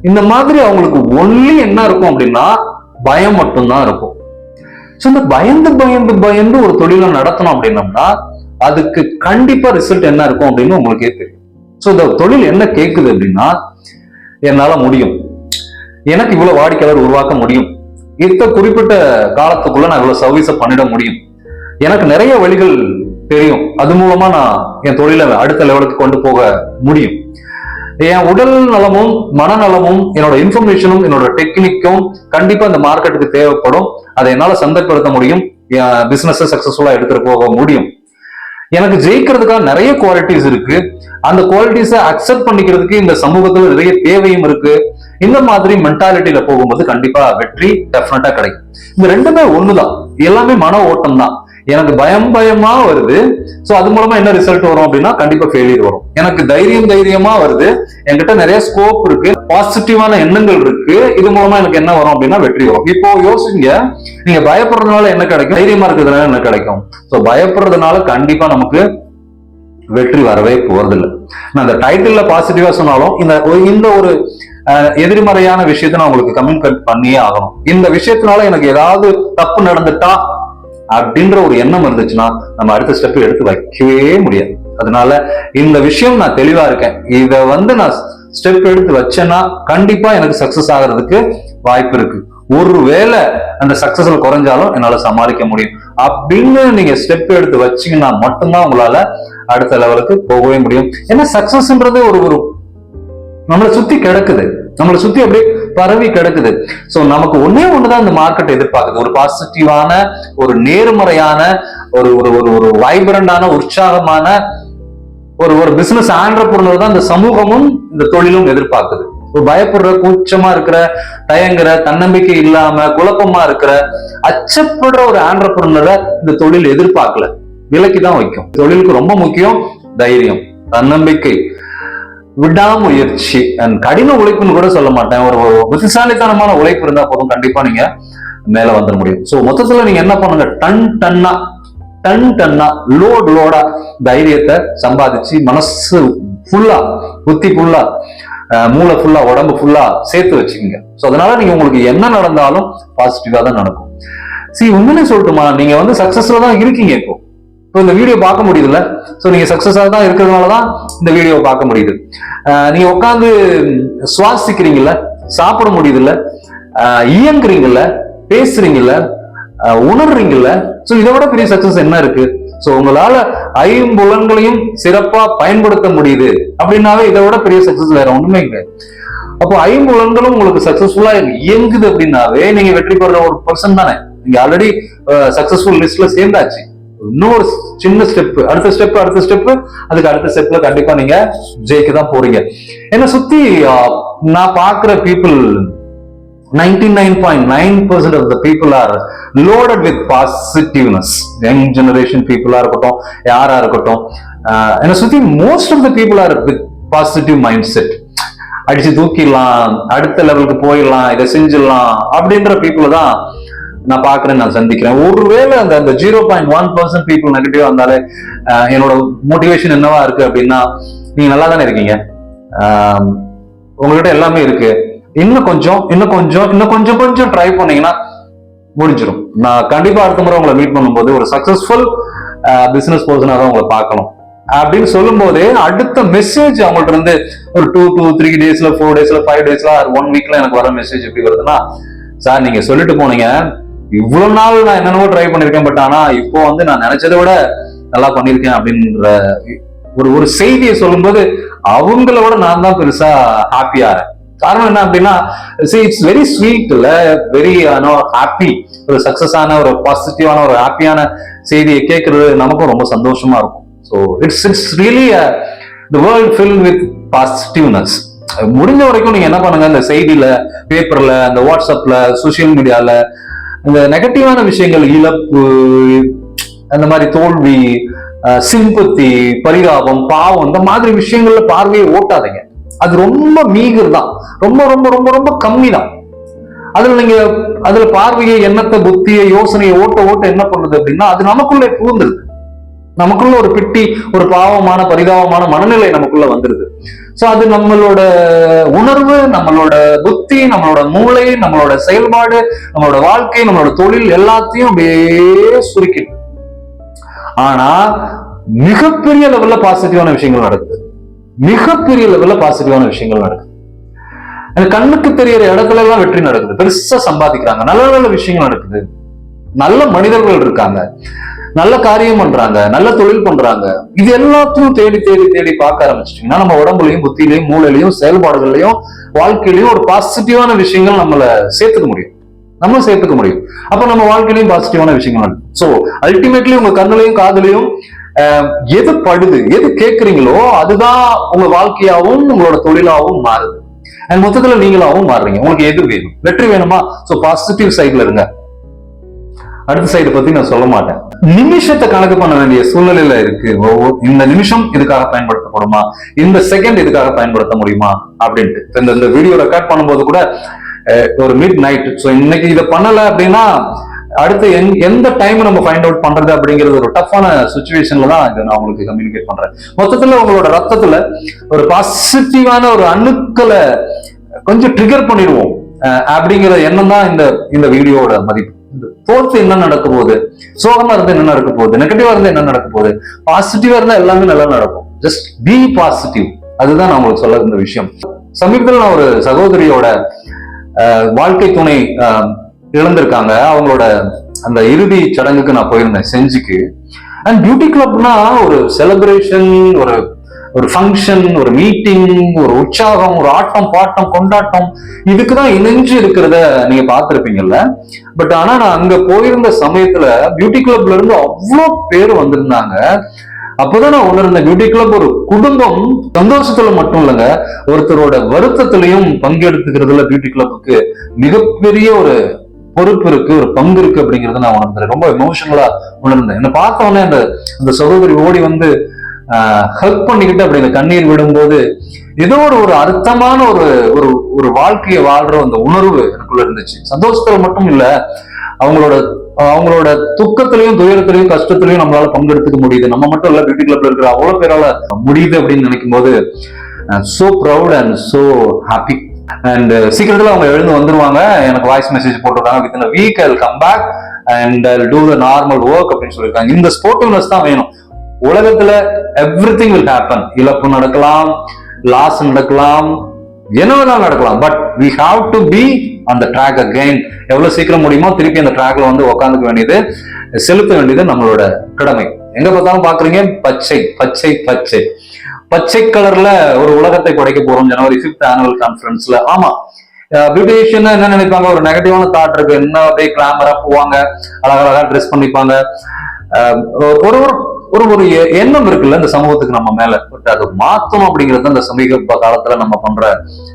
இந்த மாதிரி அவங்களுக்கு ஒன்லி என்ன இருக்கும் அப்படின்னா பயம் மட்டும்தான் இருக்கும். ஸோ இந்த பயந்து பயந்து பயந்து ஒரு தொழிலை நடத்தணும் அப்படின்னம்னா அதுக்கு கண்டிப்பா ரிசல்ட் என்ன இருக்கும் அப்படின்னு உங்களுக்கே தெரியும். ஸோ இந்த தொழில் என்ன கேட்குது அப்படின்னா என்னால முடியும். எனக்கு இவ்வளவு வாடிக்கையாளர் உருவாக்க முடியும்? இத்த குறிப்பிட்ட காலத்துக்குள்ள நான் இவ்வளவு சர்வீஸை பண்ணிட முடியும்? எனக்கு நிறைய வழிகள் தெரியும். அது மூலமா நான் என் தொழிலை அடுத்த லெவலுக்கு கொண்டு போக முடியும். என் உடல் நலமும் மனநலமும் என்னோட இன்ஃபர்மேஷனும் என்னோட டெக்னிக்கும் கண்டிப்பா இந்த மார்க்கெட்டுக்கு தேவைப்படும். அதை என்னால சந்தைப்படுத்த முடியும். என் பிசினஸ் சக்சஸ்ஃபுல்லா எடுத்துட்டு போக முடியும். எனக்கு ஜெயிக்கிறதுக்காக நிறைய குவாலிட்டிஸ் இருக்கு. அந்த குவாலிட்டிஸை அக்செப்ட் பண்ணிக்கிறதுக்கு இந்த சமூகத்துல நிறைய தேவையும் இருக்கு. இந்த மாதிரி மென்டாலிட்டியில போகும்போது கண்டிப்பா வெற்றி டெஃபினட்டா கிடைக்கும். இந்த ரெண்டுமே ஒண்ணுதான். எல்லாமே மன ஓட்டம் தான் எனக்கு பயம் பயமா வருது. சோ அது மூலமா என்ன ரிசல்ட் வரும் அப்படின்னா கண்டிப்பா ஃபெயிலியர் வரும். எனக்கு தைரியம் தைரியமா வருது. என்கிட்ட நிறைய ஸ்கோப் இருக்கு. பாசிட்டிவான எண்ணங்கள் இருக்கு. இது மூலமா எனக்கு என்ன வரும் அப்படின்னா வெற்றி வரும். இப்போ யோசிங்க. நீங்க பயப்படுறதுனால என்ன கிடைக்கும்? தைரியமா இருக்கிறதுனால என்ன கிடைக்கும்? சோ பயப்படுறதுனால கண்டிப்பா நமக்கு வெற்றி வரவே போறதில்லை. நான் அந்த டைட்டில்ல பாசிட்டிவா சொன்னாலும் இந்த இந்த ஒரு எதிர்மறையான விஷயத்த நான் உங்களுக்கு கம்யூனிகேட் பண்ணியே ஆகணும். இந்த விஷயத்தினால எனக்கு ஏதாவது தப்பு நடந்துட்டா அப்படின்ற ஒரு எண்ணம் இருந்துச்சுன்னா நம்ம அடுத்த ஸ்டெப் எடுத்து வைக்கவே முடியாது. அதனால இந்த விஷயம் நான் தெளிவா இருக்கேன். இதை வந்து நான் ஸ்டெப் எடுத்து வச்சேன்னா கண்டிப்பா எனக்கு சக்சஸ் ஆகிறதுக்கு வாய்ப்பு இருக்கு. ஒருவேளை அந்த சக்சஸ்ல குறைஞ்சாலும் என்னால சமாளிக்க முடியும். அப்படின்னு நீங்க ஸ்டெப் எடுத்து வச்சீங்கன்னா மட்டும்தான் உங்களால அடுத்த லெவலுக்கு போகவே முடியும். ஏன்னா சக்சஸ்ன்றது ஒரு ஒரு நம்மளை சுத்தி கிடக்குது. நம்மளை சுத்தி அப்படியே பரவி கிடக்குது. சோ நமக்கு ஒன்னே ஒண்ணுதான் இந்த மார்க்கெட் எதிர்பார்க்குது. ஒரு பாசிட்டிவான ஒரு நேர்மறையான ஒரு ஒரு ஒரு ஒரு வைப்ரண்டான உற்சாகமான ஒரு ஒரு பிசினஸ் ஆண்டர்புனர் தான் இந்த சமூகமும் இந்த தொழிலும் எதிர்பார்க்குது. ஒரு பயப்படுற கூச்சமா இருக்கிற தயங்குற தன்னம்பிக்கை இல்லாம குழப்பமா இருக்கிற அச்சப்படுற ஒரு ஆண்டர்புனரை இந்த தொழில் எதிர்பார்க்கல. விலக்கி தான் வைக்கும் தொழிலுக்கு ரொம்ப முக்கியம் தைரியம் தன்னம்பிக்கை. விடாமுயற்சி. அண்ட் கடின உழைப்புன்னு கூட சொல்ல மாட்டேன். ஒரு புத்திசாலித்தனமான உழைப்பு இருந்தா போதும். கண்டிப்பா நீங்க மேல வந்துட முடியும். சோ மொத்தத்துல நீங்க என்ன பண்ணுங்க? டன் டன்னா டன் டன்னா லோடு லோடா தைரியத்தை சம்பாதிச்சு மனசு ஃபுல்லா புத்தி ஃபுல்லா மூளை ஃபுல்லா உடம்பு ஃபுல்லா சேர்த்து வச்சுக்கோங்க. சோ அதனால நீங்க உங்களுக்கு என்ன நடந்தாலும் பாசிட்டிவா தான் நடக்கும். சரி உண்மையிலே சொல்லட்டுமா? நீங்க வந்து சக்சஸ்ல தான் இருக்கீங்க இப்போ. ஸோ இந்த வீடியோ பார்க்க முடியுதுல்ல? ஸோ நீங்க சக்ஸஸாக தான் இருக்கிறதுனால தான் இந்த வீடியோ பார்க்க முடியுது. நீங்கள் நீங்க உட்காந்து சுவாசிக்கிறீங்கல்ல சாப்பிட முடியுதுல்ல அஹ் இயங்குறீங்கல்ல பேசுறீங்கல்ல உணர்றீங்கல்ல ஸோ இதை விட பெரிய சக்ஸஸ் என்ன இருக்கு? ஸோ உங்களால ஐம்புலன்களையும் சிறப்பா பயன்படுத்த முடியுது. அப்படின்னாவே இதை விட பெரிய சக்சஸ் வேற ஒண்ணுமே கிடையாது அப்போ ஐம்புலன்களும் உங்களுக்கு சக்சஸ்ஃபுல்லா இயங்குது அப்படின்னாவே நீங்க வெற்றி பெற ஒரு பர்சன் தானே. நீங்க ஆல்ரெடி சக்சஸ்ஃபுல் லிஸ்ட்ல சேர்ந்தாச்சு. இன்னொரு சின்ன ஸ்டெப் அடுத்த ஸ்டெப் அடுத்த ஸ்டெப் அதுக்கு அடுத்த ஸ்டெப்ல கண்டிப்பா நீங்க ஜெயிக்க தான் போறீங்க. என்ன சுத்தி நான் பாக்குற people ninety nine point nine percent of the people are loaded with positiveness young generation பீப்புளா இருக்கட்டும் யாரா இருக்கட்டும் ஆஹ், என்னை சுத்தி most of the people are with positive mind set அடிச்சு தூக்கிடலாம் அடுத்த லெவலுக்கு போயிடலாம் இதை செஞ்சிடலாம் அப்படின்ற பீப்புள் தான் நான் பாக்குறேன் நான் சந்திக்கிறேன். ஒருவேளை அந்த அந்த zero point one percent people நெகட்டிவா இருந்தாலே என்னோட மோட்டிவேஷன் என்னவா இருக்கு அப்படின்னா நீங்க நல்லா தானே இருக்கீங்க. உங்கள்கிட்ட உங்ககிட்ட எல்லாமே இருக்கு. இன்னும் கொஞ்சம் இன்னும் கொஞ்சம் இன்னும் கொஞ்சம் கொஞ்சம் ட்ரை பண்ணீங்கன்னா முடிஞ்சிடும் நான் கண்டிப்பா அடுத்த முறை உங்களை மீட் பண்ணும்போது ஒரு சக்சஸ்ஃபுல் பிசினஸ் பர்சனாக தான் உங்களை பார்க்கணும். அப்படின்னு சொல்லும் போதே அடுத்த மெசேஜ் அவங்கள்ட்ட இருந்து ஒரு டூ டூ த்ரீ டேஸ்ல ஃபோர் டேஸ்ல ஃபைவ் டேஸ்ல ஒன் வீக்ல எனக்கு வர மெசேஜ் எப்படி வருதுன்னா சார் நீங்க சொல்லிட்டு போனீங்க இவ்வளவு நாள் நான் என்னென்னவோ ட்ரை பண்ணிருக்கேன் பட் ஆனா இப்போ வந்து நான் நினைச்சதை விட நல்லா பண்ணிருக்கேன் அப்படின்ற ஒரு ஒரு செய்தியை சொல்லும்போது அவங்கள விட நான் தான் பெருசா ஹாப்பியா காரணம் என்ன அப்படின்னா இட்ஸ் வெரி ஸ்வீட் இல்ல வெரி ஹாப்பி ஒரு சக்சஸ் ஆன ஒரு பாசிட்டிவான ஒரு ஹாப்பியான செய்தியை கேட்கறது நமக்கும் ரொம்ப சந்தோஷமா இருக்கும். So it's it's really the world fill with positiveness முடிஞ்ச வரைக்கும் நீங்க என்ன பண்ணுங்க இந்த செய்தியில பேப்பர்ல இந்த வாட்ஸ்அப்ல சோஷியல் மீடியால இந்த நெகட்டிவான விஷயங்கள் இழப்பு அந்த மாதிரி தோல்வி சிம்பத்தி பரிதாபம் பாவம் இந்த மாதிரி விஷயங்கள்ல பார்வையை ஓட்டாதீங்க. அது ரொம்ப மீகர் தான். ரொம்ப ரொம்ப ரொம்ப ரொம்ப கம்மி தான். அதுல நீங்க அதுல பார்வையை எண்ணத்தை புத்தியை யோசனையை ஓட்ட ஓட்ட என்ன பண்ணுது அப்படின்னா அது நமக்குள்ளே புகுந்துருது. நமக்குள்ள ஒரு பிட்டி ஒரு பாவமான பரிதாபமான மனநிலை நமக்குள்ள வந்துருது. சோ அது நம்மளோட உணர்வு நம்மளோட புத்தி நம்மளோட மூளை நம்மளோட செயல்பாடு நம்மளோட வாழ்க்கை நம்மளோட தொழில் எல்லாத்தையும் அப்படியே சுருக்கிட்டு. ஆனா மிகப்பெரிய லெவல்ல பாசிட்டிவான விஷயங்கள் நடக்குது. மிகப்பெரிய லெவல்ல பாசிட்டிவான விஷயங்கள் நடக்குது. கண்ணுக்கு தெரியற இடத்துல எல்லாம் வெற்றி நடக்குது. பெருசா சம்பாதிக்கிறாங்க. நல்ல நல்ல விஷயங்கள் நடக்குது. நல்ல மனிதர்கள் இருக்காங்க. நல்ல காரியம் பண்றாங்க நல்ல தொழில் பண்றாங்க. இது எல்லாத்தையும் தேடி தேடி தேடி பார்க்க ஆரம்பிச்சிட்டீங்கன்னா நம்ம உடம்புலையும் புத்திலையும் மூளையிலையும் செயல்பாடுகள்லையும் வாழ்க்கையிலையும் ஒரு பாசிட்டிவான விஷயங்கள் நம்மள சேர்த்துக்க முடியும். நம்ம சேர்த்துக்க முடியும். அப்ப நம்ம வாழ்க்கையிலையும் பாசிட்டிவான விஷயங்கள் ஸோ சோ அல்டிமேட்லி உங்க கண்ணுலையும் காதுலையும் எது படுது எது கேட்குறீங்களோ அதுதான் உங்க வாழ்க்கையாவும் உங்களோட தொழிலாகவும் மாறுது. அண்ட் மொத்தத்துல நீங்களாவும் மாறுறீங்க. உங்களுக்கு எது வேணும்? வெற்றி வேணுமா? சோ பாசிட்டிவ் சைட்ல இருங்க. அடுத்த சைடு பத்தி நான் சொல்ல மாட்டேன். நிமிஷத்தை கணக்கு பண்ண வேண்டிய சூழ்நிலையில இருக்கு. இந்த நிமிஷம் இதுக்காக பயன்படுத்தப்படுமா? இந்த செகண்ட் இதுக்காக பயன்படுத்த முடியுமா? அப்படின்ட்டு. இந்த- இந்த வீடியோ ரெக்கார்ட் பண்ணும்போது கூட ஒரு மிட் நைட் ஸோ இன்னைக்கு இதை பண்ணல அப்படின்னா அடுத்து எந்- எந்த டைம் நம்ம ஃபைண்ட் அவுட் பண்றது அப்படிங்கிறது ஒரு டஃப்பான சுச்சுவேஷன்ல தான் இதை நான் உங்களுக்கு கம்யூனிகேட் பண்றேன். மொத்தத்துல உங்களோட ரத்தத்துல ஒரு பாசிட்டிவான ஒரு அணுக்களை கொஞ்சம் ட்ரிகர் பண்ணிடுவோம். அப்படிங்கிற எண்ணம் தான் இந்த இந்த வீடியோவோட மதிப்பு. தோற்று என்ன நடக்க போகுது சோகமா இருந்தா என்ன நடக்க போகுது? நெகட்டிவா இருந்தா என்ன நடக்க போகுது? பாசிட்டிவா இருந்தா எல்லாமே நல்லா நடக்கும். ஜஸ்ட் பி பாசிட்டிவ் அதுதான் நான் உங்களுக்கு சொல்ல இருந்த விஷயம். சமீபத்தில் நான் ஒரு சகோதரியோட வாழ்க்கை துணை அஹ், இழந்திருக்காங்க. அவங்களோட அந்த இறுதி சடங்குக்கு நான் போயிருந்தேன் செஞ்சுக்கு. அண்ட் பியூட்டி கிளப்னா ஒரு செலிப்ரேஷன் ஒரு ஒரு ஃபங்க்ஷன் ஒரு மீட்டிங் ஒரு உற்சாகம் ஒரு ஆட்டம் பாட்டம் கொண்டாட்டம். இதுக்கு தான் இணைஞ்சு இருக்கிறத நீங்க பார்த்திருப்பீங்கல்ல. பட் ஆனா நான் அங்க போயிருந்த சமயத்துல பியூட்டி கிளப்ல இருந்து அவ்வளோ பேர் வந்திருந்தாங்க. அப்போதான் நான் உணர்ந்த பியூட்டி கிளப் ஒரு குடும்பம் சந்தோஷத்துல மட்டும் இல்லைங்க. ஒருத்தரோட வருத்தத்திலையும் பங்கெடுத்துக்கிறதுல பியூட்டி கிளப்புக்கு மிகப்பெரிய ஒரு பொறுப்பு இருக்கு ஒரு பங்கு இருக்கு அப்படிங்கறத நான் உணர்ந்தேன். ரொம்ப எமோஷனலா உணர்ந்தேன். என்ன பார்த்த உடனே அந்த அந்த சகோதரி ஓடி வந்து ஹெல்ப் பண்ணிக்கிட்டு அப்படி இந்த கண்ணீர் விடும்போது ஏதோ ஒரு ஒரு அர்த்தமான ஒரு ஒரு ஒரு வாழ்க்கையை வாழ்ற அந்த உணர்வு எனக்குள்ள இருந்துச்சு. சந்தோஷத்துல மட்டும் இல்ல அவங்களோட அவங்களோட துக்கத்திலையும் துயரத்திலையும் கஷ்டத்திலையும் நம்மளால பங்கெடுத்துக்க முடியுது. நம்ம மட்டும் இல்ல பியூட்டி கிளப்ல இருக்கிற அவ்வளவு பேரால முடியுது அப்படின்னு நினைக்கும் போது so proud and so happy and சீக்கிரத்துல அவங்க எழுந்து வந்துருவாங்க. எனக்கு வாய்ஸ் மெசேஜ் போட்டிருக்காங்க. With week I come back and I do the normal work அப்படின்னு சொல்லியிருக்காங்க. இந்த ஸ்போர்ட்டிவ்னஸ் தான் வேணும். உலகத்துல எவ்ரி திங் வில் ஹேப்பன் இழப்பு நடக்கலாம் லாஸ் நடக்கலாம் என்ன வேணாலும் நடக்கலாம். But we have to be அந்த ட்ராக் அகைன் எவ்வளவு சீக்கிரம் முடியுமோ திருப்பி அந்த ட்ராக்ல வந்து உட்காந்துக்க வேண்டியது செலுத்த வேண்டியது நம்மளோட கடமை. எங்க பார்த்தாலும் பாக்குறீங்க பச்சை பச்சை பச்சை. பச்சை கலர்ல ஒரு உலகத்தை படைக்க போறோம். ஜனவரி ஃபிஃப்த் ஆனுவல் கான்ஃபரன்ஸ்ல ஆமா. பியூட்டிஷியன் என்ன நினைப்பாங்க? ஒரு நெகட்டிவான தாட் இருக்கு. என்ன அப்படியே கிளாமரா போவாங்க. அழகழகா ட்ரெஸ் பண்ணிப்பாங்க. ஒரு ஒரு ஒரு ஒரு எண்ணம் இருக்குல்ல இந்த சமூகத்துக்கு நம்ம மேல. பட் அது மாத்தணும் அப்படிங்கிறது அந்த சமீப காலத்துல நம்ம பண்ற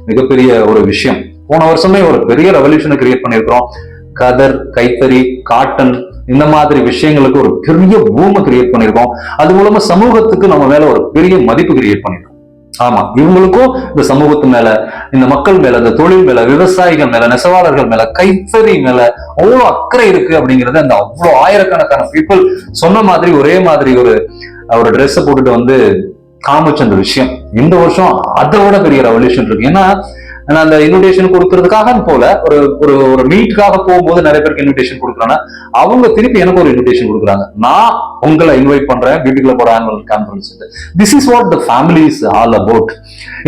மிகப்பெரிய ஒரு விஷயம். போன வருஷமே ஒரு பெரிய ரெவல்யூஷனை கிரியேட் பண்ணியிருக்கிறோம். கதர் கைத்தறி காட்டன் இந்த மாதிரி விஷயங்களுக்கு ஒரு பெரிய பூமை கிரியேட் பண்ணியிருக்கோம். அது மூலமா சமூகத்துக்கு நம்ம மேல ஒரு பெரிய மதிப்பு கிரியேட் பண்ணியிருக்கோம். ஆமா இவங்களுக்கும் இந்த சமூகத்து மேல இந்த மக்கள் மேல இந்த தொழில் மேல விவசாயிகள் மேல நெசவாளர்கள் மேல கைத்தறி மேல அவ்வளவு அக்கறை இருக்கு அப்படிங்கறது அந்த அவ்வளவு ஆயிரக்கணக்கான பீப்புள் சொன்ன மாதிரி ஒரே மாதிரி ஒரு ஒரு ட்ரெஸ்ஸை போட்டுட்டு வந்து காமிச்ச அந்த விஷயம். இந்த வருஷம் அதை விட பெரிய ரெவல்யூஷன் இருக்கு. ஏன்னா நான் அந்த இன்விடேஷன் கொடுக்கறதுக்காக போல ஒரு ஒரு ஒரு மீட்டுக்காக போகும்போது நிறைய பேருக்கு இன்விடேஷன் கொடுக்குறாங்க. அவங்க திருப்பி எனக்கு ஒரு இன்விடேஷன் கொடுக்குறாங்க. நான் உங்களை இன்வைட் பண்றேன் beauty கிளப்போட annual conference this is what the family is all about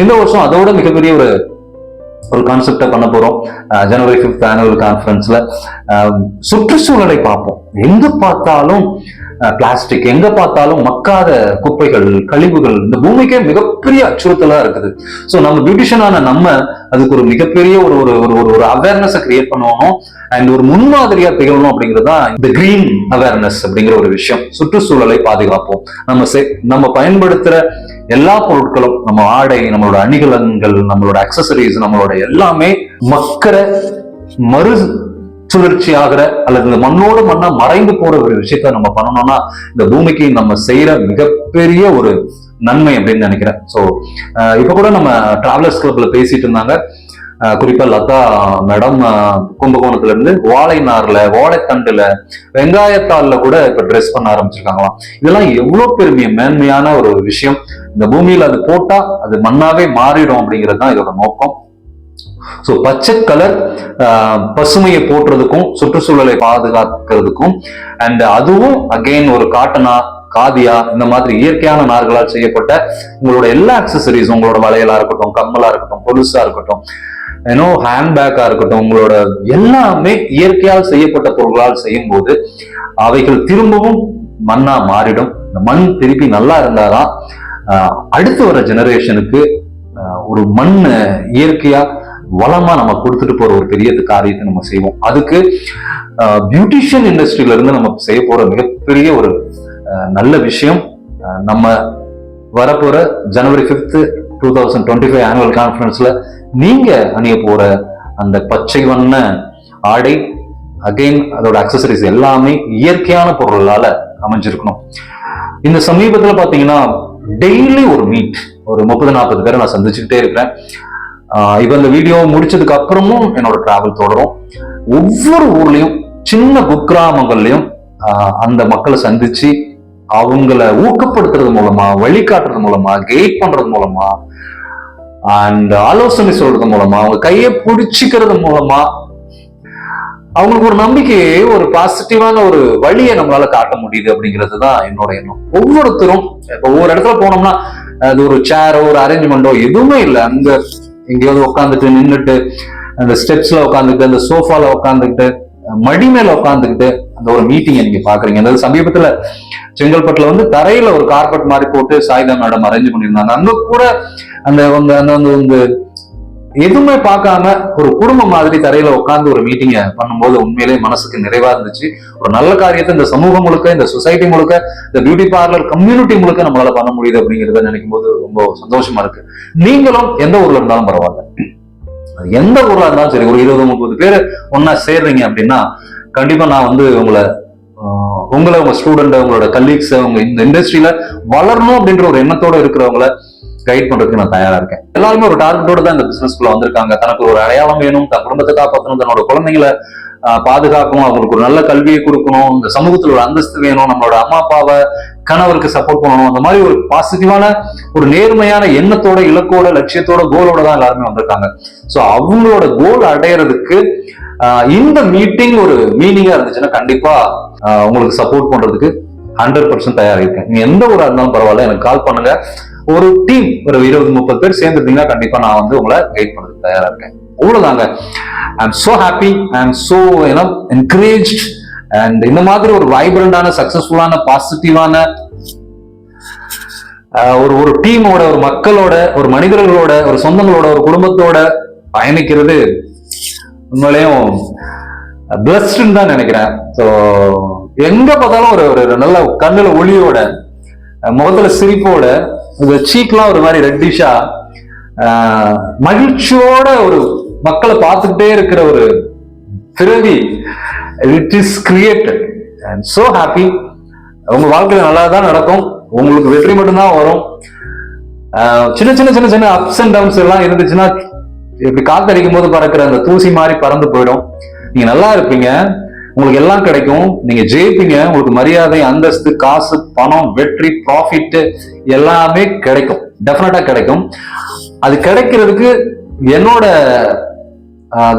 இந்த வருஷம் அதோட மிகப்பெரிய ஒரு ஒரு கான்செப்டை பண்ண போறோம். ஜனவரி ஃபிஃப்த் ஆனுவல் கான்ஃபரன்ஸ்ல சுற்றுச்சூழலை பார்ப்போம். எங்க பார்த்தாலும் பிளாஸ்டிக் எங்க பார்த்தாலும் மக்காத குப்பைகள் கழிவுகள் இந்த பூமிக்கே மிகப்பெரிய அச்சுறுத்தலா இருக்குது. ஸோ நம்ம பியூட்டிஷியனான நம்ம அதுக்கு ஒரு மிகப்பெரிய ஒரு ஒரு ஒரு ஒரு ஒரு அவேர்னஸை கிரியேட் பண்ணுவோம். அண்ட் ஒரு முன்மாதிரியா திகழணும் அப்படிங்கிறது தான் இந்த கிரீன் அவேர்னஸ் அப்படிங்கிற ஒரு விஷயம். சுற்றுச்சூழலை பாதுகாப்போம். நம்ம செ- நம்ம பயன்படுத்துற எல்லா பொருட்களும் நம்ம ஆடை நம்மளோட அணிகலன்கள் நம்மளோட அக்சசரிஸ் நம்மளோட எல்லாமே மக்கிற மறு சுழற்சி ஆகிற அல்லது இந்த மண்ணோடு மண்ணா மறைந்து போற ஒரு விஷயத்த நம்ம பண்ணணும்னா இந்த பூமிக்கு நம்ம செய்யற மிகப்பெரிய ஒரு நன்மை அப்படின்னு நினைக்கிறேன். ஸோ இப்ப கூட நம்ம டிராவலர்ஸ் கிளப்ல பேசிட்டு இருந்தாங்க. அஹ், குறிப்பா லதா மேடம் கும்பகோணத்துல இருந்து வாழை நார்ல வாழைத்தண்டுல வெங்காயத்தாள்ல கூட இப்ப ட்ரெஸ் பண்ண ஆரம்பிச்சிருக்காங்களாம். இதெல்லாம் எவ்வளவு பெருமைய மேன்மையான ஒரு விஷயம். இந்த பூமியில அது போட்டா அது மண்ணாவே மாறிடும் அப்படிங்கிறது தான் இதோட நோக்கம். ஸோ பச்சை கலர் பசுமையை போற்றுறதுக்கும் சுற்றுச்சூழலை பாதுகாக்கிறதுக்கும் அண்ட் அதுவும் அகைன் ஒரு காட்டனா காதியா இந்த மாதிரி இயற்கையான நார்களால் செய்யப்பட்ட உங்களோட எல்லா அக்சசரிஸ் உங்களோட வளையலா இருக்கட்டும் கம்மலா இருக்கட்டும் பொலுசா இருக்கட்டும் ஏன்னோ ஹேண்ட்பேக்கா இருக்கட்டும் உங்களோட எல்லாமே இயற்கையால் செய்யப்பட்ட பொருட்களால் செய்யும் போது அவைகள் திரும்பவும் மண்ணா மாறிடும். இந்த மண் திருப்பி நல்லா இருந்தாதான் ஆஹ், அடுத்து வர ஜெனரேஷனுக்கு ஒரு மண் இயற்கையா வளமா நம்ம கொடுத்துட்டு போற ஒரு பெரிய காரியத்தை நம்ம செய்வோம். அதுக்கு பியூட்டிஷியன் இண்டஸ்ட்ரியில இருந்து நம்ம செய்ய போற மிகப்பெரிய ஒரு நல்ல விஷயம் நம்ம வரப்போற January fifth two thousand twenty five annual கான்ஃபரன்ஸ்ல நீங்க அணிய போற அந்த பச்சை வண்ண ஆடை அகைன் அதோட அக்சசரிஸ் எல்லாமே இயற்கையான பொருளால அமைஞ்சிருக்கணும். இந்த சமீபத்துல பாத்தீங்கன்னா டெய்லி ஒரு மீட் ஒரு முப்பது நாற்பது பேரை நான் சந்திச்சுக்கிட்டே இருக்கிறேன். இப்போ இந்த வீடியோ முடிச்சதுக்கு அப்புறமும் என்னோட டிராவல் தொடரும். ஒவ்வொரு ஊர்லயும் சின்ன குக்கிராமங்கள்லயும் ஆஹ் அந்த மக்களை சந்திச்சு அவங்கள ஊக்கப்படுத்துறது மூலமா வழிகாட்டுறது மூலமா கைட் பண்றது மூலமா அண்ட் ஆலோசனை சொல்றது மூலமா அவங்க கையை பிடிச்சிக்கிறது மூலமா அவங்களுக்கு ஒரு நம்பிக்கையே ஒரு பாசிட்டிவான ஒரு வழியை நம்மளால காட்ட முடியுது அப்படிங்கிறது தான் என்னோட எண்ணம். ஒவ்வொருத்தரும் இப்போ ஒவ்வொரு இடத்துல போனோம்னா அது ஒரு சேரோ ஒரு அரேஞ்ச்மெண்டோ எதுவுமே இல்லை. அந்த எங்கேயாவது உட்காந்துட்டு நின்றுட்டு அந்த ஸ்டெப்ஸ்ல உட்காந்துக்கிட்டு அந்த சோஃபால உட்காந்துக்கிட்டு மடி மேல உட்காந்துக்கிட்டு அந்த ஒரு மீட்டிங்கை நீங்க பாக்குறீங்க அதாவது சமீபத்துல செங்கல்பட்டுல வந்து தரையில ஒரு கார்பெட் மாதிரி போட்டு சாயுதா மேடம் அரேஞ்ச் பண்ணியிருந்தாங்க. அங்க கூட அந்த அந்த அந்த எதுவுமே பார்க்காம ஒரு குடும்பம் மாதிரி தரையில உட்கார்ந்து ஒரு மீட்டிங்கை பண்ணும்போது உண்மையிலேயே மனசுக்கு நிறைவா இருந்துச்சு. ஒரு நல்ல காரியத்தை இந்த சமூகம் முழுக்க இந்த சொசைட்டி முழுக்க இந்த பியூட்டி பார்லர் கம்யூனிட்டி முழுக்க நம்மளால பண்ண முடியுது அப்படிங்கறத நினைக்கும் போது ரொம்ப சந்தோஷமா இருக்கு. நீங்களும் எந்த ஊர்ல இருந்தாலும் பரவாயில்ல. அது எந்த ஊர்ல இருந்தாலும் சரி ஒரு இருபது முப்பது பேர் ஒன்னா சேர்றீங்க அப்படின்னா கண்டிப்பா நான் வந்து உங்களை ஆஹ், உங்களை உங்க ஸ்டூடெண்ட் உங்களோட கலீக்ஸ் உங்க இந்த இண்டஸ்ட்ரியில வளரணும் அப்படின்ற ஒரு எண்ணத்தோட இருக்கிறவங்கள கைட் பண்றதுக்கு நான் தயாரா இருக்கேன். எல்லாருமே ஒரு டார்கெட்டோட தான் இந்த பிசினஸ்க்குள்ள வந்திருக்காங்க. தனக்கு ஒரு அடையாளம் வேணும் தன் குடும்பத்தை காப்பாற்றணும் தன்னோட குழந்தைங்களை பாதுகாக்கணும் அவங்களுக்கு ஒரு நல்ல கல்வியை கொடுக்கணும் இந்த சமூகத்துல ஒரு அந்தஸ்து வேணும் நம்மளோட அம்மா அப்பாவை கணவருக்கு சப்போர்ட் பண்ணணும் அந்த மாதிரி ஒரு பாசிட்டிவான ஒரு நேர்மையான எண்ணத்தோட இலக்கோட லட்சியத்தோட கோலோட தான் எல்லாருமே வந்திருக்காங்க. ஸோ அவங்களோட கோல் அடையிறதுக்கு ஆஹ், இந்த மீட்டிங் ஒரு மீனிங்கா இருந்துச்சுன்னா கண்டிப்பா ஆஹ், உங்களுக்கு சப்போர்ட் பண்றதுக்கு ஹண்ட்ரட் பர்சன்ட் தயாரா இருக்கேன். நீங்க எந்த ஊரா இருந்தாலும் பரவாயில்ல எனக்கு கால் பண்ணுங்க. ஒரு டீம் ஒரு இருபது முப்பது பேர் சேர்ந்துட்டீங்கன்னா கண்டிப்பா நான் வந்து உங்களை கைட் பண்ணுறதுக்கு தயாரா இருக்கேன். அவ்வளவுதாங்க. I am so happy I am so ஏன்னா என்கரேஜ் அண்ட் இந்த மாதிரி ஒரு வைப்ரண்டான சக்சஸ்ஃபுல்லான பாசிட்டிவான ஒரு ஒரு டீமோட ஒரு மக்களோட ஒரு மனிதர்களோட ஒரு சொந்தங்களோட ஒரு குடும்பத்தோட பயணிக்கிறது உண்மையிலையும் பிளஸ்ட்னு தான் நினைக்கிறேன். ஸோ எங்க பார்த்தாலும் ஒரு ஒரு நல்ல கண்ணுல ஒளியோட முகத்துல சிரிப்போட இந்த சீக்லாம் ஒரு மாதிரி ரெட்டிஷா மகிழ்ச்சியோட ஒரு மக்களை பார்த்துக்கிட்டே இருக்கிற ஒரு பிறவி it is created and so happy உங்க வாழ்க்கையில நல்லா தான் நடக்கும். உங்களுக்கு வெற்றி மட்டும்தான் வரும். சின்ன சின்ன சின்ன சின்ன அப்ஸ் அண்ட் டவுன்ஸ் எல்லாம் இருந்துச்சுன்னா இப்படி காத்தடிக்கும் போது பறக்கிற அந்த தூசி மாதிரி பறந்து போயிடும். நீங்க நல்லா இருப்பீங்க. உங்களுக்கு எல்லாம் கிடைக்கும். நீங்க ஜெயிப்பீங்க. உங்களுக்கு மரியாதை அந்தஸ்து காசு பணம் வெற்றி ப்ராஃபிட் எல்லாமே கிடைக்கும். டெஃபினட்டா கிடைக்கும். அது கிடைக்கிறதுக்கு என்னோட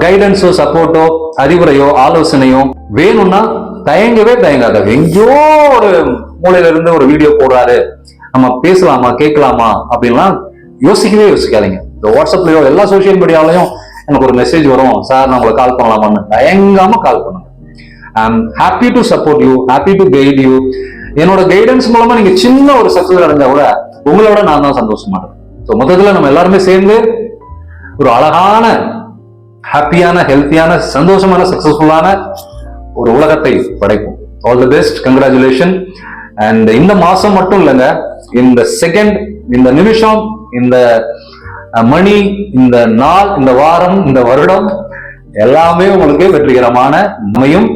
கைடன்ஸோ சப்போர்ட்டோ அறிவுரையோ ஆலோசனையோ வேணும்னா தயங்கவே தயங்காத எங்கேயோ ஒரு மூலையில இருந்து ஒரு வீடியோ போடுறாரு. நம்ம பேசலாமா கேட்கலாமா அப்படின்லாம் யோசிக்கவே யோசிக்காதீங்க. இந்த வாட்ஸ்அப்லயோ எல்லா சோஷியல் மீடியாலையும் எனக்கு ஒரு மெசேஜ் வரும். சார் நான் உங்களை கால் பண்ணலாமான்னு. தயங்காம கால் பண்ணுங்க. I'm happy to support you happy to guide you என்னோட கைடன்ஸ் மூலமா நீங்க சின்ன ஒரு சக்சஸ் அடைஞ்சா கூட உங்களோட நான் தான் சந்தோஷமா இருக்கேன் ஸோ மொத்தத்தில் நம்ம எல்லாருமே சேர்ந்து ஒரு அழகான ஹாப்பியான ஹெல்த்தியான சந்தோஷமான சக்சஸ்ஃபுல்லான ஒரு உலகத்தை படைப்போம். All the best congratulation and இந்த மாசம் மட்டும் இல்லைங்க இந்த செகண்ட் இந்த நிமிஷம் இந்த மணி இந்த நாள் இந்த வாரம் இந்த வருடம் எல்லாமே உங்களுக்கு வெற்றிகரமான அமையும்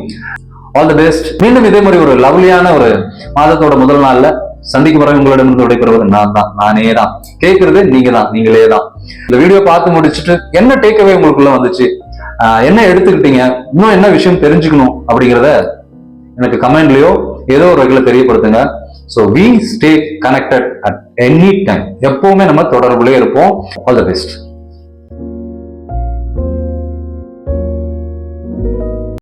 ஆல் தி பெஸ்ட் மீண்டும் இதே மாதிரி ஒரு லவ்லியான ஒரு மாதத்தோட முதல் நாள்ல சந்திக்கும் வரை உங்களிடமிருந்து விடைபெறுவது நான் தான் நானே தான் கேட்கறது நீங்க தான் நீங்களே தான் இந்த வீடியோ பார்த்து முடிச்சுட்டு என்ன டேக்அவே உங்களுக்குள்ள வந்துச்சு? ஆஹ் என்ன எடுத்துக்கிட்டீங்க? இன்னும் என்ன விஷயம் தெரிஞ்சுக்கணும் அப்படிங்கிறத எனக்கு கமெண்ட்லயோ ஏதோ ஒரு வகையில தெரியப்படுத்துங்க. So we stay connected at any time எப்பவுமே நம்ம தொடர்புலயே இருப்போம். All the best